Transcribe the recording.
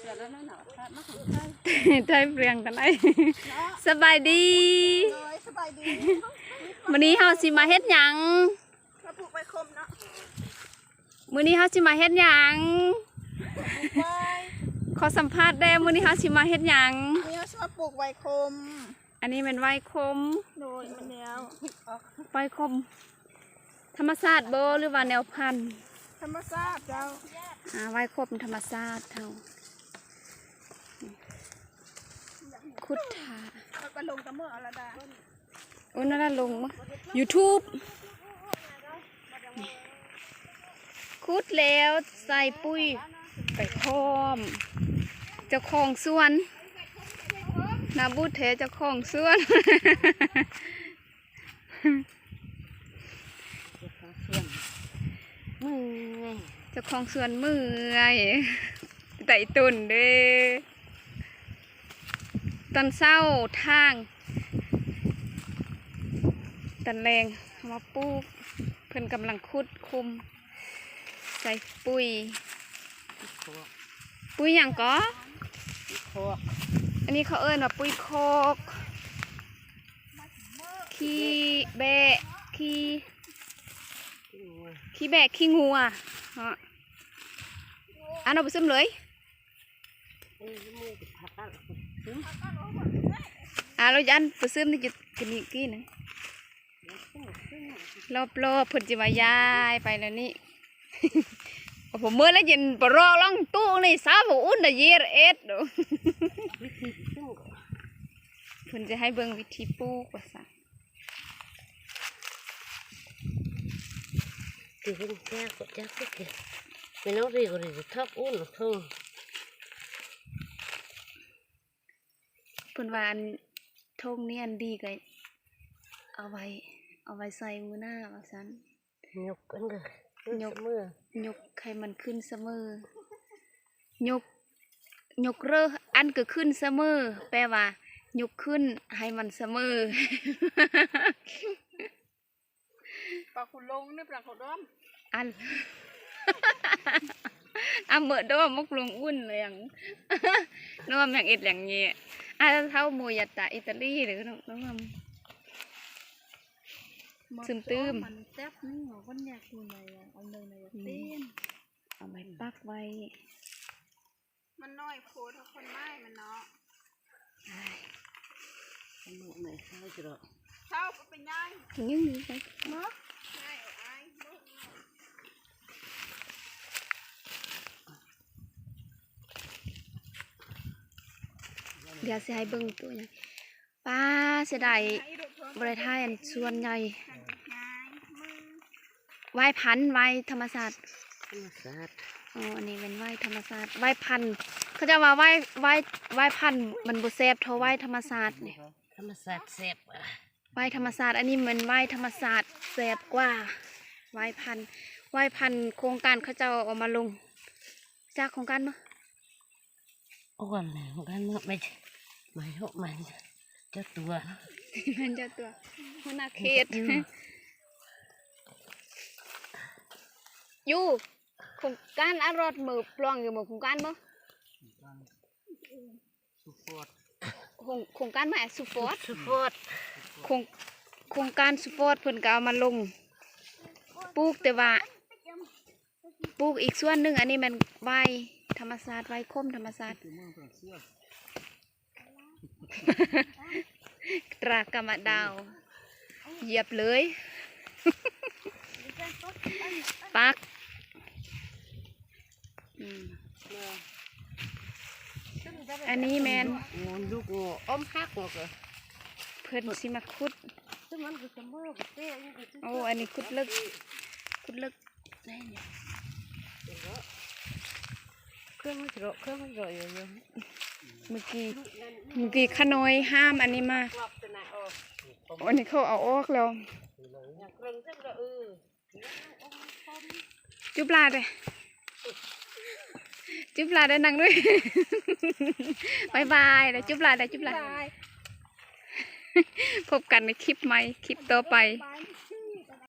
เสือแล้วนั่นน่ะพระมาของไทยไทยเปรียงกันไอเนาะสบายดีโดยสบายดีมื้อนี้เฮาสิมาเฮ็ดหยังมาปลูกใบคมเนาะมื้อนี้เฮาสิมาเฮ็ดหยังปลูกใบขอสัมภาษณ์ได้มื้อนี้เฮาสิมาเฮ็ดหยังนี่เราจะมาปลูกใบคม อันนี้เป็นไวคมโดยมันแล้วไวคม ธรรมชาติบ่หรือว่าแนวพันธุ์ธรรมชาติเจ้าอ่าไวคมธรรมชาติเฮา คุดถาแล้วก็ลงตะเมื่ออรดาโอ้นั่นนะลงมา YouTube คุดแล้วใส่ปุ๋ยไปพร้อมเจ้าของสวนนาบูเทเจ้าของสวนมือไงเจ้าของสวนเมื่อยไต่ตุนเด้ ตอนเศร้าทางตอนแรงเอามาปลูกเพิ่นกำลังคุดคุม ใส่ปุ๋ย ปุ๋ยอย่างก็โคกอันนี้เขาเอิ้นว่าปุ๋ยโคก ขี้แบะขี้ขี้แบะขี้งัวฮะอันเอาไปซึมเลย อ่าเรายันไปซึมนี่จะกันนี่กี้หนึงรอบรอบๆเพิ่นจะมาย้ายไปแล้วนี่ผมเมื่อแล้วเย็นปรอล่องตู้นี่สาวอุ่นน่ะเยรเอ็ดดูวิธีซึ่งเพิ่นจะให้เบิ่งวิธีปลูกว่าซะ thì không cha của cha cái kìa mày nói gì rồi thì thấp út được không เพิ่นว่าอันทงนี่อันดีก็เอาไว้ เอาไว้ใส่มือหน้าว่าซั่น nhục ăn được Nhục. nhục mưa ยกให้มันขึ้นเสมอยกยกเร่ออันก็ขึ้นเสมอ แปลว่ายกขึ้นให้มันเสมอปลาขุนลงนี่ปลาขุนด้อมอัน อะเมื่อดอมกลงอุ่นเลยอย่างน้องอย่างอ็ดอย่างเงี้ยอะเท่าโมยาตาอิตาลีหรือน้องน้องซึมตื้มมันแซ่บนี่หรอคนอยากกินอะไรอะเอาเลยนะอยนเอาไว้ปักไว้ มันน้อยโคตรคนไม้มันเนาะ mưa này sao chứ rồi เช้าก็เป็นย่างยังมีไปเนาะง่ายเอาไอ้เบิ่ง เดี๋ยวสิให้เบิ่งตัวอย่างป้าเสียดายไอ้ดอกเพิ่มบริทายอันส่วนใหญ่ง่ายมือไหว้พันธุ์ไหว้ธรรมศาสตร์ nó sát อ๋ออันนี้เป็นไหว้ธรรมศาสตร์ไหว้พันธุ์เขาจะว่าไหว้ไหว้ไหว้พันธุ์มันบ่แซ่บเท่าไหว้ธรรมศาสตร์เนี่ย nó sát xẹp à ไหว้ธรรมศาสตร์อันนี้มันไหว้ธรรมศาสตร์แซ่บกว่าไหว้พันธุ์ไหว้พันธุ์โครงการเขาเจะเอามาลงจากโครงการมั้ ô còn này không ăn nữa mày mày hộ mày cho tua มั นจะตัวหัวหน้าเขตอยู่โครงการอารอดมือปลองอยู่หมือโครงการบ่โครงโครงการมาสุฟอร์ต sư phốt โครงโครงการสุฟอร์ตเพิ่นก็เอามาลงปลูกแต่ว่าปลูกอีกส่วนหนึ่งอันนี้มันใบธรรมศาสตร์ใบคมธรรมศาสตร์ ตรากรรมดาว เหยียบเลย ปักอืมอันนี้แมน ngon lúc ngộ ôm khác ngộ kìa เพิ่นสิมาคุด chứ มัน cứ chấm mưa cái xe như cái chứ โอ้อันนี้คุดลึกคุดลึกได้เนี่ยเครื่องมันจะโรเครื่องมันจะโรอยู่อยู่ เมื่อกี้เมื่อกี้ขน้อยห้ามอันนี้มากรอบตัวไหนออกอันนี้เขาเอาออกแล้วอยากเครื่องซึ่งก็เออจุบลาเด้จุบลาได้นั่งด้วยบายบายเด้จุบลาได้จุบลาตายพบกันในคลิปใหม่คลิปต่อไปบาย